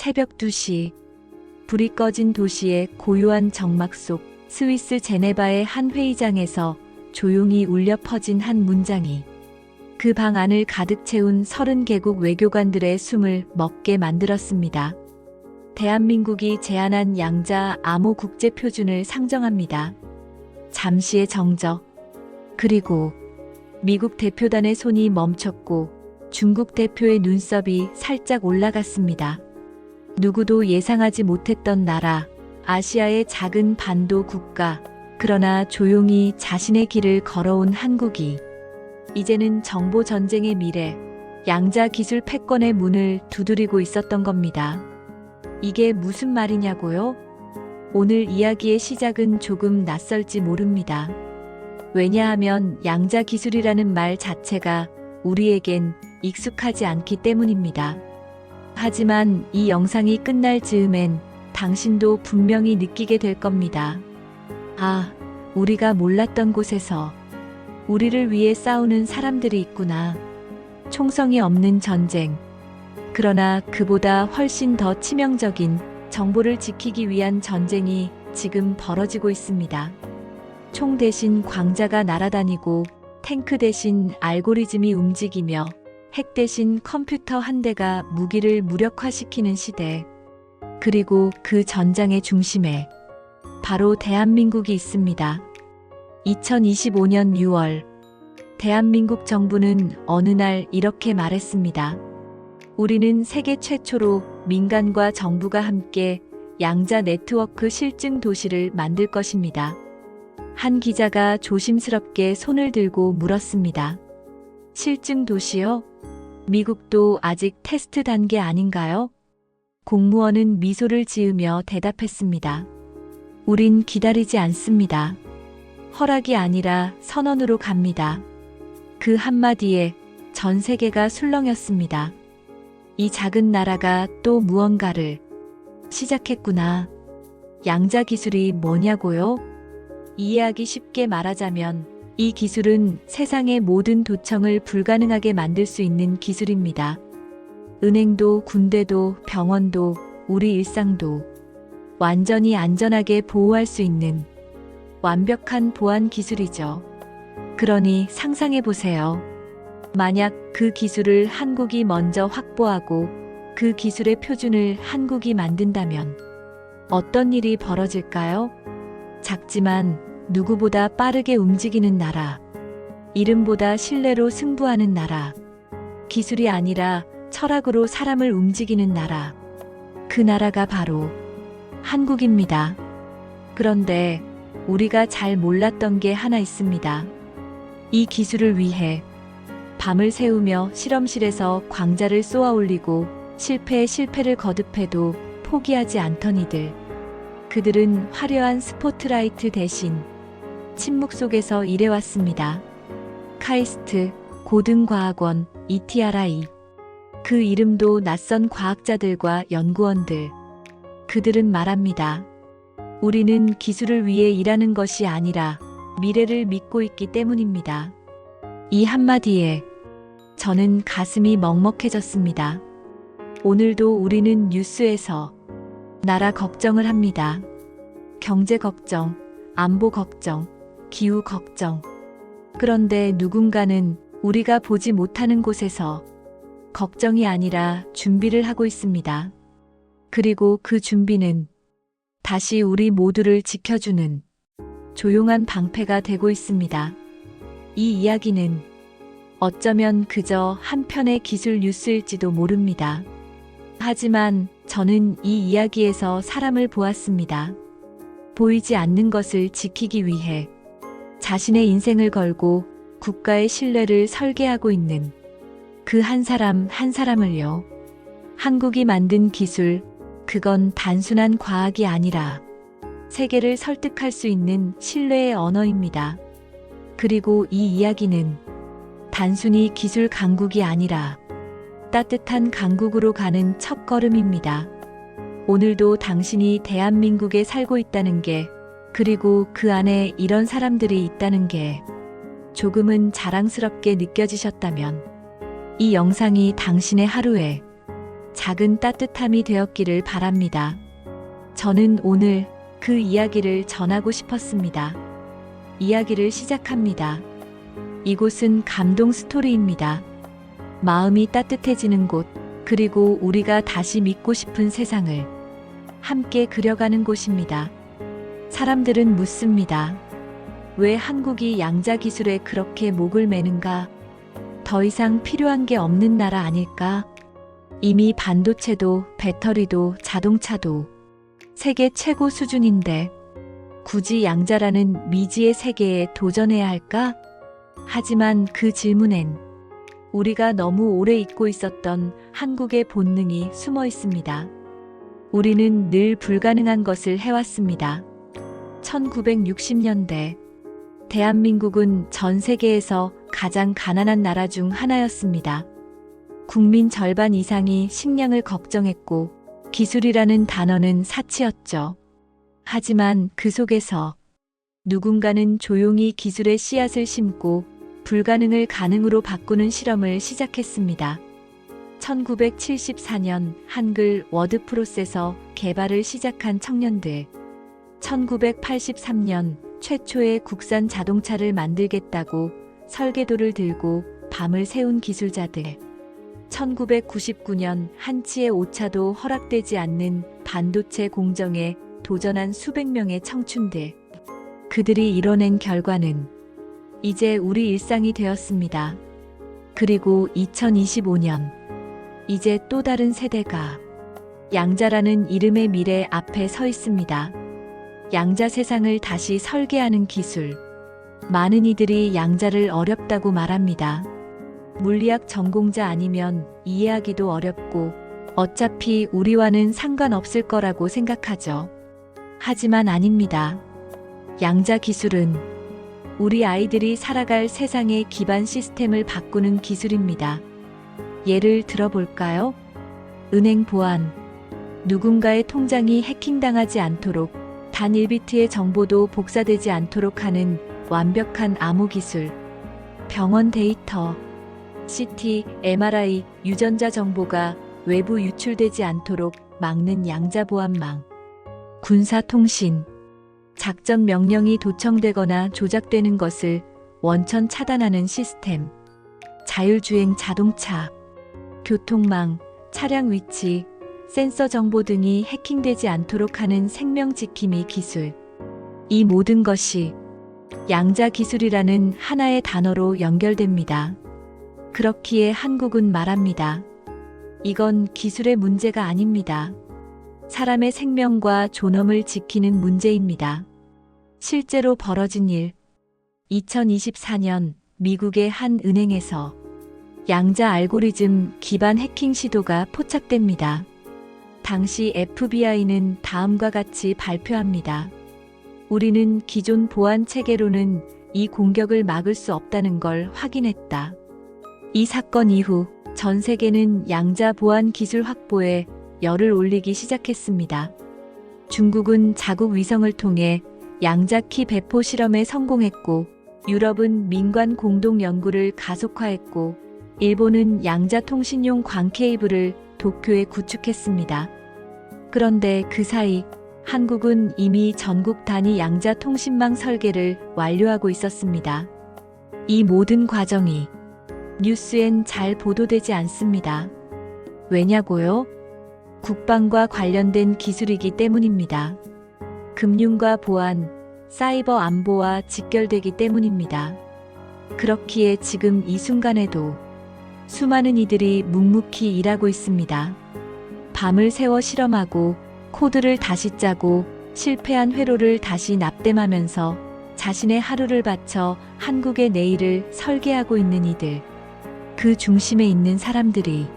새벽 2시. 불이 꺼진 도시의 고요한 정막 속 스위스 제네바의 한 회의장에서 조용히 울려 퍼진 한 문장이 그 방 안을 가득 채운 서른 개국 외교관들의 숨을 먹게 만들었습니다. 대한민국이 제안한 양자 암호 국제 표준을 상정합니다. 잠시의 정적. 그리고 미국 대표단의 손이 멈췄고 중국 대표의 눈썹이 살짝 올라갔습니다. 누구도 예상하지 못했던 나라, 아시아의 작은 반도 국가, 그러나 조용히 자신의 길을 걸어온 한국이 이제는 정보 전쟁의 미래, 양자 기술 패권의 문을 두드리고 있었던 겁니다. 이게 무슨 말이냐고요? 오늘 이야기의 시작은 조금 낯설지 모릅니다. 왜냐하면 양자 기술이라는 말 자체가 우리에겐 익숙하지 않기 때문입니다. 하지만 이 영상이 끝날 즈음엔 당신도 분명히 느끼게 될 겁니다. 아, 우리가 몰랐던 곳에서 우리를 위해 싸우는 사람들이 있구나. 총성이 없는 전쟁. 그러나 그보다 훨씬 더 치명적인 정보를 지키기 위한 전쟁이 지금 벌어지고 있습니다. 총 대신 광자가 날아다니고 탱크 대신 알고리즘이 움직이며 핵 대신 컴퓨터 한 대가 무기를 무력화시키는 시대. 그리고 그 전장의 중심에 바로 대한민국이 있습니다. 2025년 6월, 대한민국 정부는 어느 날 이렇게 말했습니다. 우리는 세계 최초로 민간과 정부가 함께 양자 네트워크 실증 도시를 만들 것입니다. 한 기자가 조심스럽게 손을 들고 물었습니다. 실증 도시요? 미국도 아직 테스트 단계 아닌가요? 공무원은 미소를 지으며 대답했습니다. 우린 기다리지 않습니다. 허락이 아니라 선언으로 갑니다. 그 한마디에 전 세계가 술렁였습니다. 이 작은 나라가 또 무언가를 시작했구나. 양자 기술이 뭐냐고요? 이해하기 쉽게 말하자면 이 기술은 세상의 모든 도청을 불가능하게 만들 수 있는 기술입니다. 은행도 군대도 병원도 우리 일상도 완전히 안전하게 보호할 수 있는 완벽한 보안 기술이죠. 그러니 상상해 보세요. 만약 그 기술을 한국이 먼저 확보하고 그 기술의 표준을 한국이 만든다면 어떤 일이 벌어질까요? 작지만 누구보다 빠르게 움직이는 나라. 이름보다 신뢰로 승부하는 나라. 기술이 아니라 철학으로 사람을 움직이는 나라. 그 나라가 바로 한국입니다. 그런데 우리가 잘 몰랐던 게 하나 있습니다. 이 기술을 위해 밤을 새우며 실험실에서 광자를 쏘아 올리고 실패에 실패를 거듭해도 포기하지 않던 이들. 그들은 화려한 스포트라이트 대신 침묵 속에서 일해왔습니다. 카이스트, 고등과학원, ETRI. 그 이름도 낯선 과학자들과 연구원들. 그들은 말합니다. 우리는 기술을 위해 일하는 것이 아니라 미래를 믿고 있기 때문입니다. 이 한마디에 저는 가슴이 먹먹해졌습니다. 오늘도 우리는 뉴스에서 나라 걱정을 합니다. 경제 걱정, 안보 걱정, 기후 걱정. 그런데 누군가는 우리가 보지 못하는 곳에서 걱정이 아니라 준비를 하고 있습니다. 그리고 그 준비는 다시 우리 모두를 지켜주는 조용한 방패가 되고 있습니다. 이 이야기는 어쩌면 그저 한 편의 기술 뉴스일지도 모릅니다. 하지만 저는 이 이야기에서 사람을 보았습니다. 보이지 않는 것을 지키기 위해 자신의 인생을 걸고 국가의 신뢰를 설계하고 있는 그 한 사람 한 사람을요. 한국이 만든 기술, 그건 단순한 과학이 아니라 세계를 설득할 수 있는 신뢰의 언어입니다. 그리고 이 이야기는 단순히 기술 강국이 아니라 따뜻한 강국으로 가는 첫 걸음입니다. 오늘도 당신이 대한민국에 살고 있다는 게, 그리고 그 안에 이런 사람들이 있다는 게 조금은 자랑스럽게 느껴지셨다면 이 영상이 당신의 하루에 작은 따뜻함이 되었기를 바랍니다. 저는 오늘 그 이야기를 전하고 싶었습니다. 이야기를 시작합니다. 이곳은 감동 스토리입니다. 마음이 따뜻해지는 곳, 그리고 우리가 다시 믿고 싶은 세상을 함께 그려가는 곳입니다. 사람들은 묻습니다. 왜 한국이 양자 기술에 그렇게 목을 매는가? 더 이상 필요한 게 없는 나라 아닐까? 이미 반도체도 배터리도 자동차도 세계 최고 수준인데 굳이 양자라는 미지의 세계에 도전해야 할까? 하지만 그 질문엔 우리가 너무 오래 잊고 있었던 한국의 본능이 숨어 있습니다. 우리는 늘 불가능한 것을 해왔습니다. 1960년대 대한민국은 전 세계에서 가장 가난한 나라 중 하나였습니다. 국민 절반 이상이 식량을 걱정했고 기술이라는 단어는 사치였죠. 하지만 그 속에서 누군가는 조용히 기술의 씨앗을 심고 불가능을 가능으로 바꾸는 실험을 시작했습니다. 1974년 한글 워드 프로세서 개발을 시작한 청년들. 1983년 최초의 국산 자동차를 만들겠다고 설계도를 들고 밤을 새운 기술자들. 1999년 한치의 오차도 허락되지 않는 반도체 공정에 도전한 수백 명의 청춘들. 그들이 이뤄낸 결과는 이제 우리 일상이 되었습니다. 그리고 2025년, 이제 또 다른 세대가 양자라는 이름의 미래 앞에 서 있습니다. 양자 세상을 다시 설계하는 기술. 많은 이들이 양자를 어렵다고 말합니다. 물리학 전공자 아니면 이해하기도 어렵고 어차피 우리와는 상관없을 거라고 생각하죠. 하지만 아닙니다. 양자 기술은 우리 아이들이 살아갈 세상의 기반 시스템을 바꾸는 기술입니다. 예를 들어볼까요? 은행 보안. 누군가의 통장이 해킹당하지 않도록 단 1비트의 정보도 복사되지 않도록 하는 완벽한 암호 기술. 병원 데이터. CT, MRI, 유전자 정보가 외부 유출되지 않도록 막는 양자 보안망. 군사 통신. 작전 명령이 도청되거나 조작되는 것을 원천 차단하는 시스템. 자율주행 자동차. 교통망, 차량 위치, 센서 정보 등이 해킹되지 않도록 하는 생명 지킴이 기술. 이 모든 것이 양자 기술이라는 하나의 단어로 연결됩니다. 그렇기에 한국은 말합니다. 이건 기술의 문제가 아닙니다. 사람의 생명과 존엄을 지키는 문제입니다. 실제로 벌어진 일. 2024년 미국의 한 은행에서 양자 알고리즘 기반 해킹 시도가 포착됩니다. 당시 FBI는 다음과 같이 발표합니다. 우리는 기존 보안 체계로는 이 공격을 막을 수 없다는 걸 확인했다. 이 사건 이후 전 세계는 양자 보안 기술 확보에 열을 올리기 시작했습니다. 중국은 자국 위성을 통해 양자키 배포 실험에 성공했고, 유럽은 민관 공동 연구를 가속화했고, 일본은 양자 통신용 광 케이블을 도쿄에 구축했습니다. 그런데 그 사이 한국은 이미 전국 단위 양자 통신망 설계를 완료하고 있었습니다. 이 모든 과정이 뉴스엔 잘 보도되지 않습니다. 왜냐고요? 국방과 관련된 기술이기 때문입니다. 금융과 보안, 사이버 안보와 직결되기 때문입니다. 그렇기에 지금 이 순간에도 수많은 이들이 묵묵히 일하고 있습니다. 밤을 새워 실험하고 코드를 다시 짜고 실패한 회로를 다시 납땜하면서 자신의 하루를 바쳐 한국의 내일을 설계하고 있는 이들. 그 중심에 있는 사람들이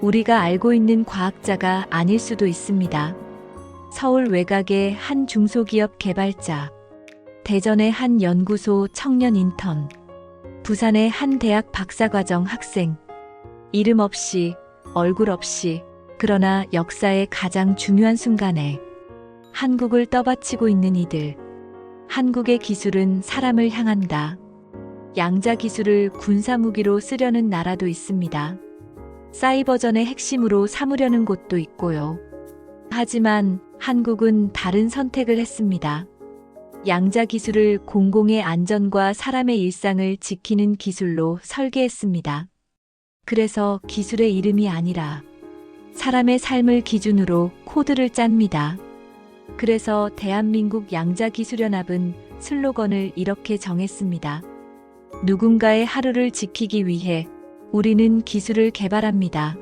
우리가 알고 있는 과학자가 아닐 수도 있습니다. 서울 외곽의 한 중소기업 개발자, 대전의 한 연구소 청년 인턴, 부산의 한 대학 박사과정 학생, 이름 없이, 얼굴 없이, 그러나 역사의 가장 중요한 순간에 한국을 떠받치고 있는 이들. 한국의 기술은 사람을 향한다. 양자 기술을 군사 무기로 쓰려는 나라도 있습니다. 사이버전의 핵심으로 삼으려는 곳도 있고요. 하지만 한국은 다른 선택을 했습니다. 양자 기술을 공공의 안전과 사람의 일상을 지키는 기술로 설계했습니다. 그래서 기술의 이름이 아니라 사람의 삶을 기준으로 코드를 짭니다. 그래서 대한민국 양자기술연합은 슬로건을 이렇게 정했습니다. 누군가의 하루를 지키기 위해 우리는 기술을 개발합니다.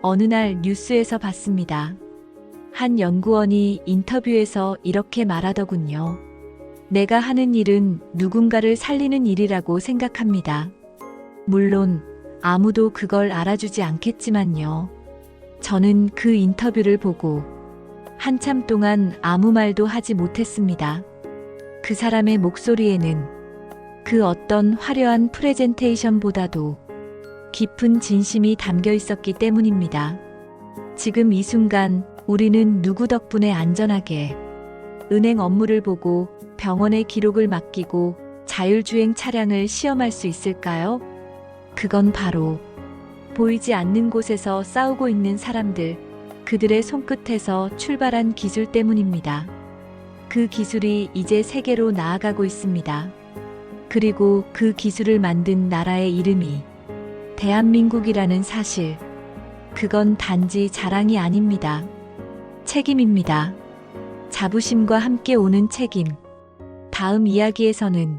어느 날 뉴스에서 봤습니다. 한 연구원이 인터뷰에서 이렇게 말하더군요. 내가 하는 일은 누군가를 살리는 일이라고 생각합니다. 물론 아무도 그걸 알아주지 않겠지만요. 저는 그 인터뷰를 보고 한참 동안 아무 말도 하지 못했습니다. 그 사람의 목소리에는 그 어떤 화려한 프레젠테이션보다도 깊은 진심이 담겨 있었기 때문입니다. 지금 이 순간 우리는 누구 덕분에 안전하게 은행 업무를 보고 병원의 기록을 맡기고 자율주행 차량을 시험할 수 있을까요? 그건 바로 보이지 않는 곳에서 싸우고 있는 사람들, 그들의 손끝에서 출발한 기술 때문입니다. 그 기술이 이제 세계로 나아가고 있습니다. 그리고 그 기술을 만든 나라의 이름이 대한민국이라는 사실. 그건 단지 자랑이 아닙니다. 책임입니다. 자부심과 함께 오는 책임. 다음 이야기에서는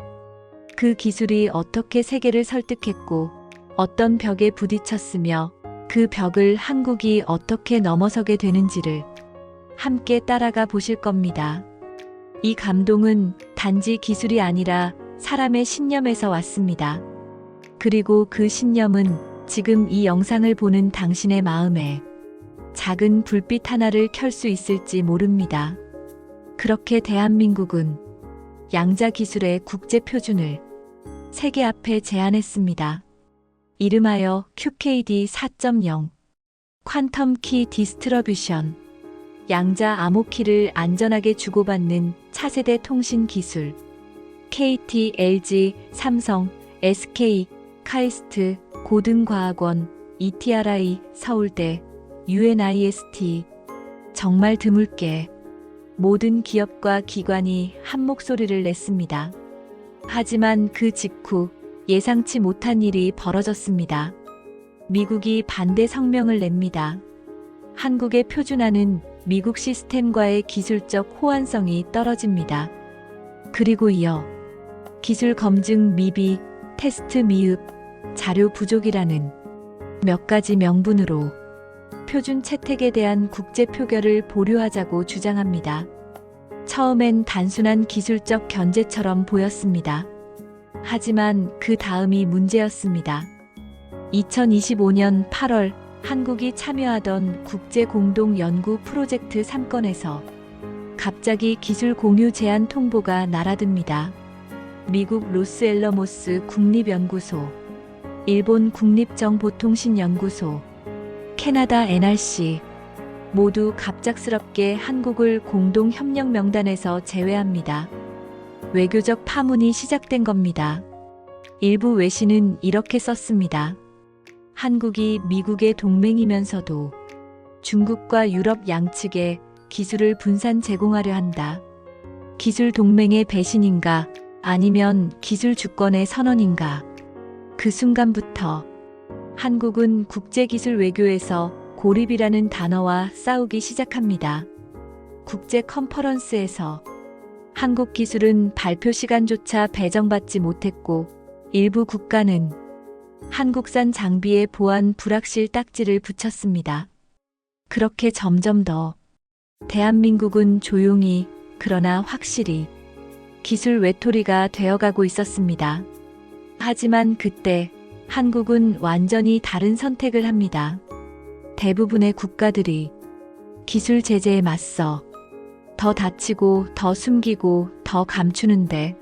그 기술이 어떻게 세계를 설득했고 어떤 벽에 부딪혔으며 그 벽을 한국이 어떻게 넘어서게 되는지를 함께 따라가 보실 겁니다. 이 감동은 단지 기술이 아니라 사람의 신념에서 왔습니다. 그리고 그 신념은 지금 이 영상을 보는 당신의 마음에 작은 불빛 하나를 켤 수 있을지 모릅니다. 그렇게 대한민국은 양자 기술의 국제 표준을 세계 앞에 제안했습니다. 이름하여 QKD 4.0 퀀텀 키 디스트러뷰션. 양자 암호키를 안전하게 주고받는 차세대 통신 기술. KT, LG, 삼성, SK, 카이스트, 고등과학원, ETRI, 서울대, UNIST 정말 드물게 모든 기업과 기관이 한 목소리를 냈습니다. 하지만 그 직후 예상치 못한 일이 벌어졌습니다. 미국이 반대 성명을 냅니다. 한국의 표준화는 미국 시스템과의 기술적 호환성이 떨어집니다. 그리고 이어 기술 검증 미비, 테스트 미흡, 자료 부족이라는 몇 가지 명분으로 표준 채택에 대한 국제 표결을 보류하자고 주장합니다. 처음엔 단순한 기술적 견제처럼 보였습니다. 하지만 그 다음이 문제였습니다. 2025년 8월 한국이 참여하던 국제 공동 연구 프로젝트 3건에서 갑자기 기술 공유 제한 통보가 날아듭니다. 미국 로스엘러모스 국립연구소, 일본 국립정보통신연구소, 캐나다 NRC 모두 갑작스럽게 한국을 공동 협력 명단에서 제외합니다. 외교적 파문이 시작된 겁니다. 일부 외신은 이렇게 썼습니다. 한국이 미국의 동맹이면서도 중국과 유럽 양측에 기술을 분산 제공하려 한다. 기술 동맹의 배신인가 아니면 기술 주권의 선언인가. 그 순간부터 한국은 국제기술 외교에서 고립이라는 단어와 싸우기 시작합니다. 국제 컨퍼런스에서 한국 기술은 발표 시간조차 배정받지 못했고 일부 국가는 한국산 장비에 보안 불확실 딱지를 붙였습니다. 그렇게 점점 더 대한민국은 조용히 그러나 확실히 기술 외톨이가 되어가고 있었습니다. 하지만 그때 한국은 완전히 다른 선택을 합니다. 대부분의 국가들이 기술 제재에 맞서 더 다치고 더 숨기고 더 감추는데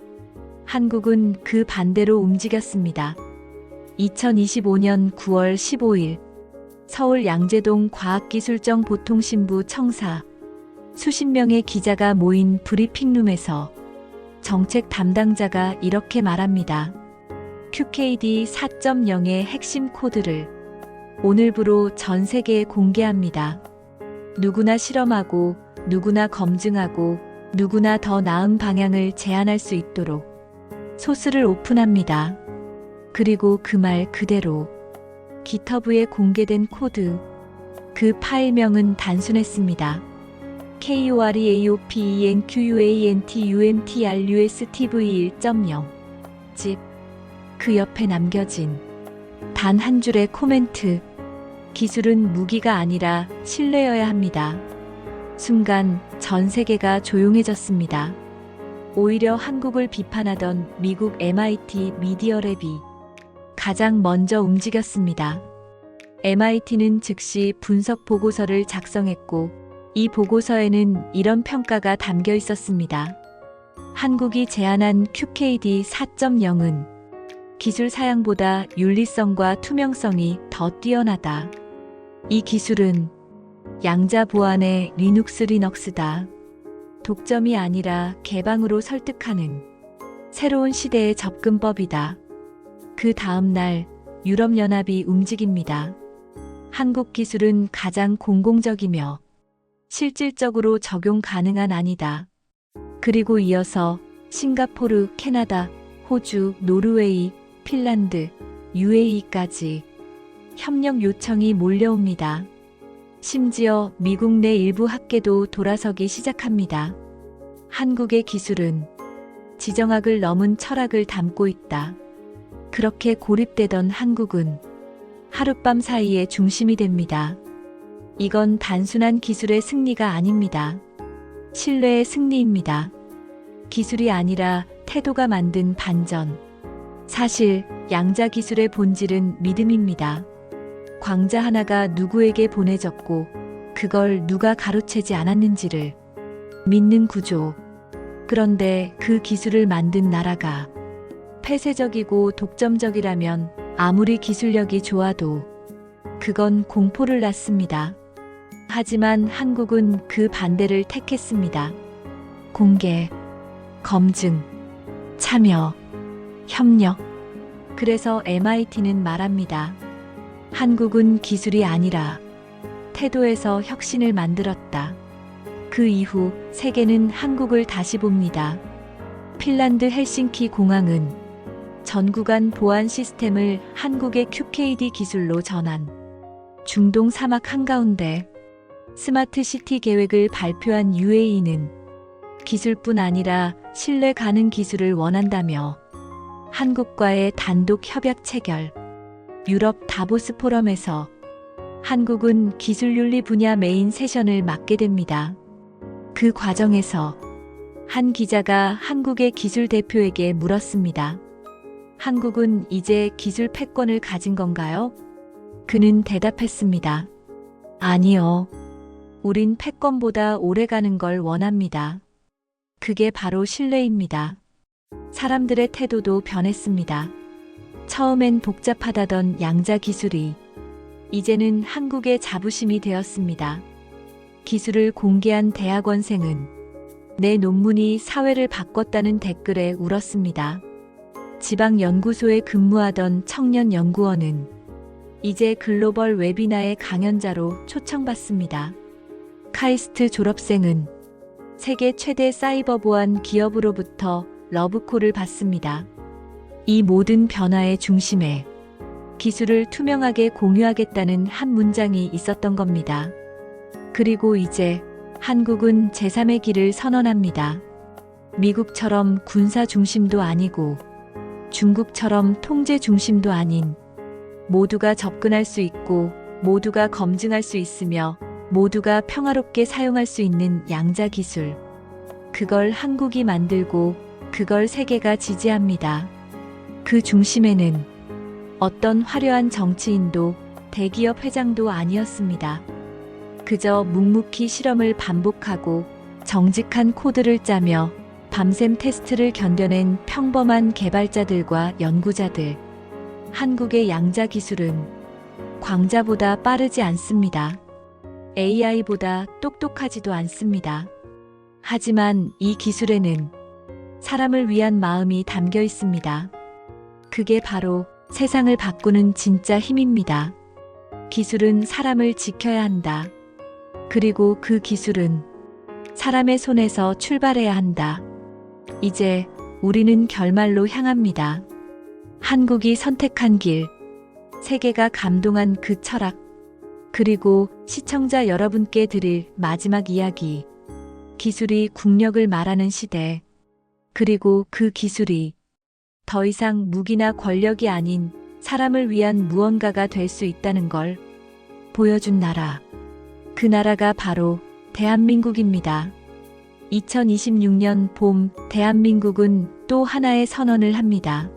한국은 그 반대로 움직였습니다. 2025년 9월 15일 서울 양재동 과학기술정 보통신부 청사 수십 명의 기자가 모인 브리핑룸에서 정책 담당자가 이렇게 말합니다. QKD 4.0의 핵심 코드를 오늘부로 전 세계에 공개합니다. 누구나 실험하고, 누구나 검증하고, 누구나 더 나은 방향을 제안할 수 있도록 소스를 오픈합니다. 그리고 그 말 그대로 기터브에 공개된 코드. 그 파일명은 단순했습니다. KUREAOPENQUANTUMTRUSTV1.0 집. 그 옆에 남겨진 단 한 줄의 코멘트. 기술은 무기가 아니라 신뢰여야 합니다. 순간 전 세계가 조용해졌습니다. 오히려 한국을 비판하던 미국 MIT 미디어랩이 가장 먼저 움직였습니다. MIT는 즉시 분석 보고서를 작성했고, 이 보고서에는 이런 평가가 담겨 있었습니다. 한국이 제안한 QKD 4.0은 기술 사양보다 윤리성과 투명성이 더 뛰어나다. 이 기술은 양자 보안의 리눅스 리넉스다. 독점이 아니라 개방으로 설득하는 새로운 시대의 접근법이다. 그 다음 날 유럽연합이 움직입니다. 한국 기술은 가장 공공적이며 실질적으로 적용 가능한 아니다. 그리고 이어서 싱가포르, 캐나다, 호주, 노르웨이, 핀란드, UAE까지 협력 요청이 몰려옵니다. 심지어 미국 내 일부 학계도 돌아서기 시작합니다. 한국의 기술은 지정학을 넘은 철학을 담고 있다. 그렇게 고립되던 한국은 하룻밤 사이에 중심이 됩니다. 이건 단순한 기술의 승리가 아닙니다. 신뢰의 승리입니다. 기술이 아니라 태도가 만든 반전. 사실 양자 기술의 본질은 믿음입니다. 광자 하나가 누구에게 보내졌고 그걸 누가 가로채지 않았는지를 믿는 구조. 그런데 그 기술을 만든 나라가 폐쇄적이고 독점적이라면 아무리 기술력이 좋아도 그건 공포를 낳습니다. 하지만 한국은 그 반대를 택했습니다. 공개, 검증, 참여, 협력. 그래서 MIT는 말합니다. 한국은 기술이 아니라 태도에서 혁신을 만들었다. 그 이후 세계는 한국을 다시 봅니다. 핀란드 헬싱키 공항은 전구간 보안 시스템을 한국의 QKD 기술로 전환. 중동 사막 한가운데 스마트 시티 계획을 발표한 UAE는 기술뿐 아니라 신뢰 가능 기술을 원한다며 한국과의 단독 협약 체결. 유럽 다보스 포럼에서 한국은 기술윤리 분야 메인 세션을 맡게 됩니다. 그 과정에서 한 기자가 한국의 기술 대표에게 물었습니다. 한국은 이제 기술 패권을 가진 건가요? 그는 대답했습니다. 아니요. 우린 패권보다 오래 가는 걸 원합니다. 그게 바로 신뢰입니다. 사람들의 태도도 변했습니다. 처음엔 복잡하다던 양자 기술이 이제는 한국의 자부심이 되었습니다. 기술을 공개한 대학원생은 내 논문이 사회를 바꿨다는 댓글에 울었습니다. 지방 연구소에 근무하던 청년 연구원은 이제 글로벌 웨비나의 강연자로 초청받습니다. 카이스트 졸업생은 세계 최대 사이버 보안 기업으로부터 러브콜을 받습니다. 이 모든 변화의 중심에 기술을 투명하게 공유하겠다는 한 문장이 있었던 겁니다. 그리고 이제 한국은 제3의 길을 선언합니다. 미국처럼 군사 중심도 아니고 중국처럼 통제 중심도 아닌 모두가 접근할 수 있고 모두가 검증할 수 있으며 모두가 평화롭게 사용할 수 있는 양자 기술. 그걸 한국이 만들고 그걸 세계가 지지합니다. 그 중심에는 어떤 화려한 정치인도 대기업 회장도 아니었습니다. 그저 묵묵히 실험을 반복하고 정직한 코드를 짜며 밤샘 테스트를 견뎌낸 평범한 개발자들과 연구자들. 한국의 양자 기술은 광자보다 빠르지 않습니다. AI보다 똑똑하지도 않습니다. 하지만 이 기술에는 사람을 위한 마음이 담겨 있습니다. 그게 바로 세상을 바꾸는 진짜 힘입니다. 기술은 사람을 지켜야 한다. 그리고 그 기술은 사람의 손에서 출발해야 한다. 이제 우리는 결말로 향합니다. 한국이 선택한 길, 세계가 감동한 그 철학, 그리고 시청자 여러분께 드릴 마지막 이야기. 기술이 국력을 말하는 시대. 그리고 그 기술이 더 이상 무기나 권력이 아닌 사람을 위한 무언가가 될 수 있다는 걸 보여준 나라. 그 나라가 바로 대한민국입니다. 2026년 봄 대한민국은 또 하나의 선언을 합니다.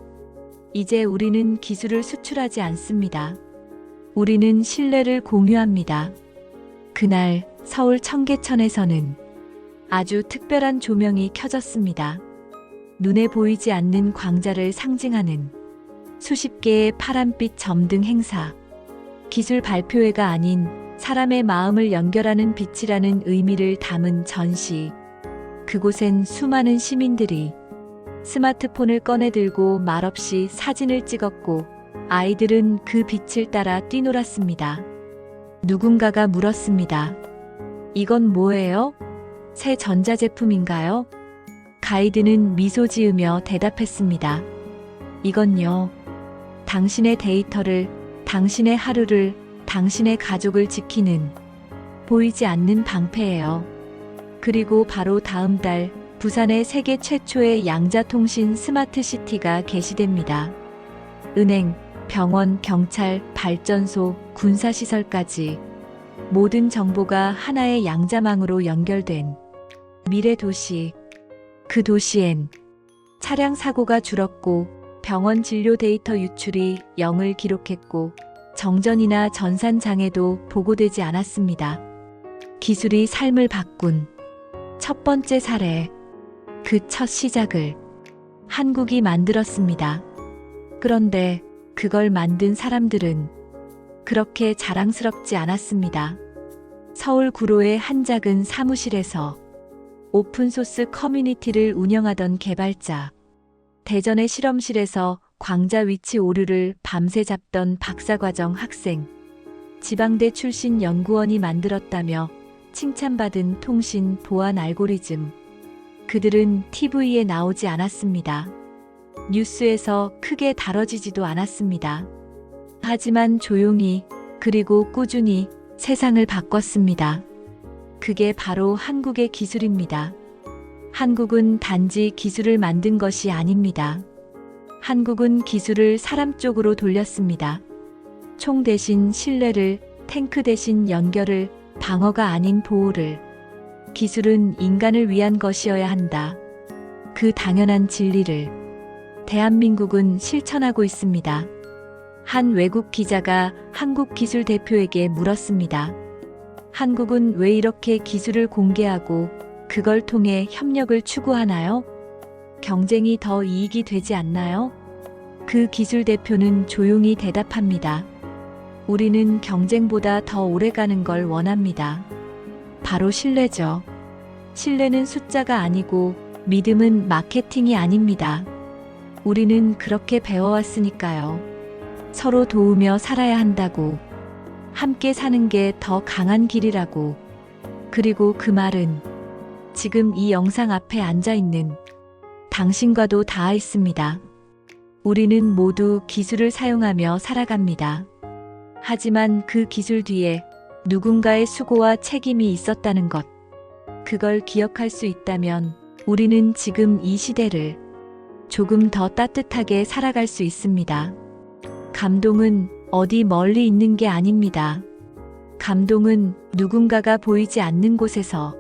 이제 우리는 기술을 수출하지 않습니다. 우리는 신뢰를 공유합니다. 그날 서울 청계천에서는 아주 특별한 조명이 켜졌습니다. 눈에 보이지 않는 광자를 상징하는 수십 개의 파란빛 점등 행사. 기술 발표회가 아닌 사람의 마음을 연결하는 빛이라는 의미를 담은 전시. 그곳엔 수많은 시민들이 스마트폰을 꺼내들고 말없이 사진을 찍었고 아이들은 그 빛을 따라 뛰놀았습니다. 누군가가 물었습니다. 이건 뭐예요? 새 전자제품인가요? 가이드는 미소 지으며 대답했습니다. 이건요. 당신의 데이터를, 당신의 하루를, 당신의 가족을 지키는 보이지 않는 방패예요. 그리고 바로 다음 달 부산의 세계 최초의 양자통신 스마트 시티가 개시됩니다. 은행, 병원, 경찰, 발전소, 군사시설까지 모든 정보가 하나의 양자망으로 연결된 미래 도시. 그 도시엔 차량 사고가 줄었고 병원 진료 데이터 유출이 0을 기록했고 정전이나 전산 장애도 보고되지 않았습니다. 기술이 삶을 바꾼 첫 번째 사례. 그 첫 시작을 한국이 만들었습니다. 그런데 그걸 만든 사람들은 그렇게 자랑스럽지 않았습니다. 서울 구로의 한 작은 사무실에서 오픈소스 커뮤니티를 운영하던 개발자, 대전의 실험실에서 광자 위치 오류를 밤새 잡던 박사과정 학생, 지방대 출신 연구원이 만들었다며 칭찬받은 통신 보안 알고리즘. 그들은 TV에 나오지 않았습니다. 뉴스에서 크게 다뤄지지도 않았습니다. 하지만 조용히 그리고 꾸준히 세상을 바꿨습니다. 그게 바로 한국의 기술입니다. 한국은 단지 기술을 만든 것이 아닙니다. 한국은 기술을 사람 쪽으로 돌렸습니다. 총 대신 신뢰를, 탱크 대신 연결을, 방어가 아닌 보호를. 기술은 인간을 위한 것이어야 한다. 그 당연한 진리를 대한민국은 실천하고 있습니다. 한 외국 기자가 한국 기술 대표에게 물었습니다. 한국은 왜 이렇게 기술을 공개하고 그걸 통해 협력을 추구하나요? 경쟁이 더 이익이 되지 않나요? 그 기술 대표는 조용히 대답합니다. 우리는 경쟁보다 더 오래 가는 걸 원합니다. 바로 신뢰죠. 신뢰는 숫자가 아니고 믿음은 마케팅이 아닙니다. 우리는 그렇게 배워왔으니까요. 서로 도우며 살아야 한다고. 함께 사는 게 더 강한 길이라고. 그리고 그 말은 지금 이 영상 앞에 앉아 있는 당신과도 닿아 있습니다. 우리는 모두 기술을 사용하며 살아갑니다. 하지만 그 기술 뒤에 누군가의 수고와 책임이 있었다는 것. 그걸 기억할 수 있다면 우리는 지금 이 시대를 조금 더 따뜻하게 살아갈 수 있습니다. 감동은 어디 멀리 있는 게 아닙니다. 감동은 누군가가 보이지 않는 곳에서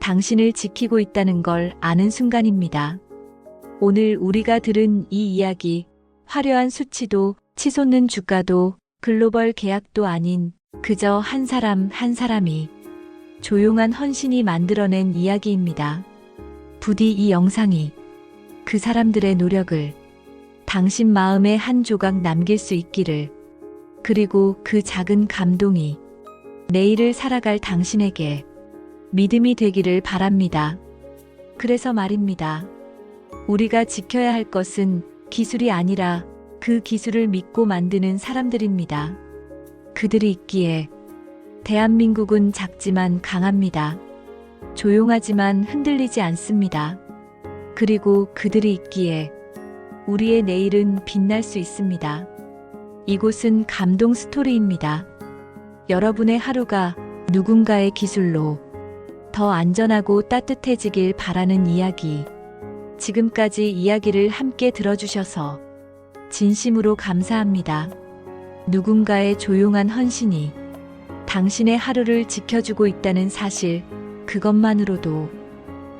당신을 지키고 있다는 걸 아는 순간입니다. 오늘 우리가 들은 이 이야기, 화려한 수치도 치솟는 주가도 글로벌 계약도 아닌 그저 한 사람 한 사람이 조용한 헌신이 만들어낸 이야기입니다. 부디 이 영상이 그 사람들의 노력을 당신 마음에 한 조각 남길 수 있기를 그리고 그 작은 감동이 내일을 살아갈 당신에게 믿음이 되기를 바랍니다. 그래서 말입니다. 우리가 지켜야 할 것은 기술이 아니라 그 기술을 믿고 만드는 사람들입니다. 그들이 있기에 대한민국은 작지만 강합니다. 조용하지만 흔들리지 않습니다. 그리고 그들이 있기에 우리의 내일은 빛날 수 있습니다. 이곳은 감동 스토리입니다. 여러분의 하루가 누군가의 기술로 더 안전하고 따뜻해지길 바라는 이야기. 지금까지 이야기를 함께 들어주셔서 진심으로 감사합니다. 누군가의 조용한 헌신이 당신의 하루를 지켜주고 있다는 사실, 그것만으로도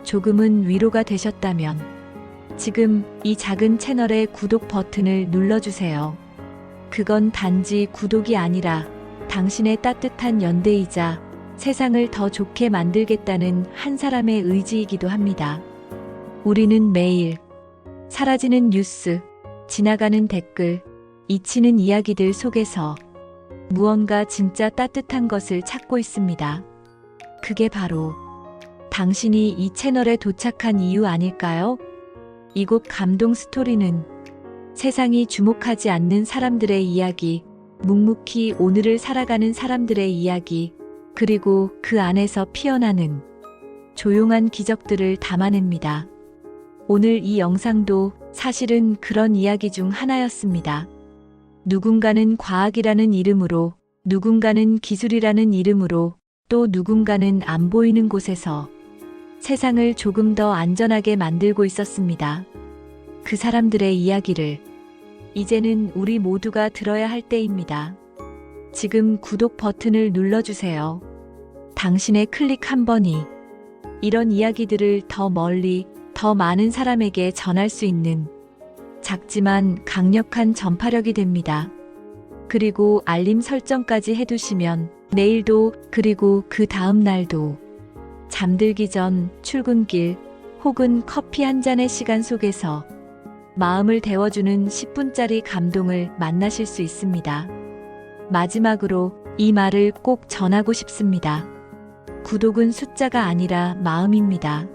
조금은 위로가 되셨다면 지금 이 작은 채널의 구독 버튼을 눌러주세요. 그건 단지 구독이 아니라 당신의 따뜻한 연대이자 세상을 더 좋게 만들겠다는 한 사람의 의지이기도 합니다. 우리는 매일 사라지는 뉴스, 지나가는 댓글, 잊히는 이야기들 속에서 무언가 진짜 따뜻한 것을 찾고 있습니다. 그게 바로 당신이 이 채널에 도착한 이유 아닐까요? 이곳 감동 스토리는 세상이 주목하지 않는 사람들의 이야기, 묵묵히 오늘을 살아가는 사람들의 이야기, 그리고 그 안에서 피어나는 조용한 기적들을 담아냅니다. 오늘 이 영상도 사실은 그런 이야기 중 하나였습니다. 누군가는 과학이라는 이름으로, 누군가는 기술이라는 이름으로, 또 누군가는 안 보이는 곳에서 세상을 조금 더 안전하게 만들고 있었습니다. 그 사람들의 이야기를 이제는 우리 모두가 들어야 할 때입니다. 지금 구독 버튼을 눌러주세요. 당신의 클릭 한 번이 이런 이야기들을 더 멀리, 더 많은 사람에게 전할 수 있는 작지만 강력한 전파력이 됩니다. 그리고 알림 설정까지 해두시면 내일도 그리고 그 다음 날도 잠들기 전 출근길 혹은 커피 한 잔의 시간 속에서 마음을 데워주는 10분짜리 감동을 만나실 수 있습니다. 마지막으로 이 말을 꼭 전하고 싶습니다. 구독은 숫자가 아니라 마음입니다.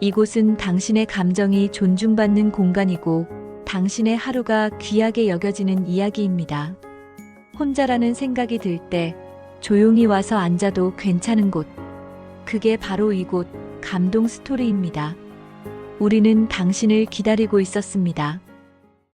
이곳은 당신의 감정이 존중받는 공간이고 당신의 하루가 귀하게 여겨지는 이야기입니다. 혼자라는 생각이 들 때 조용히 와서 앉아도 괜찮은 곳. 그게 바로 이곳 감동 스토리입니다. 우리는 당신을 기다리고 있었습니다.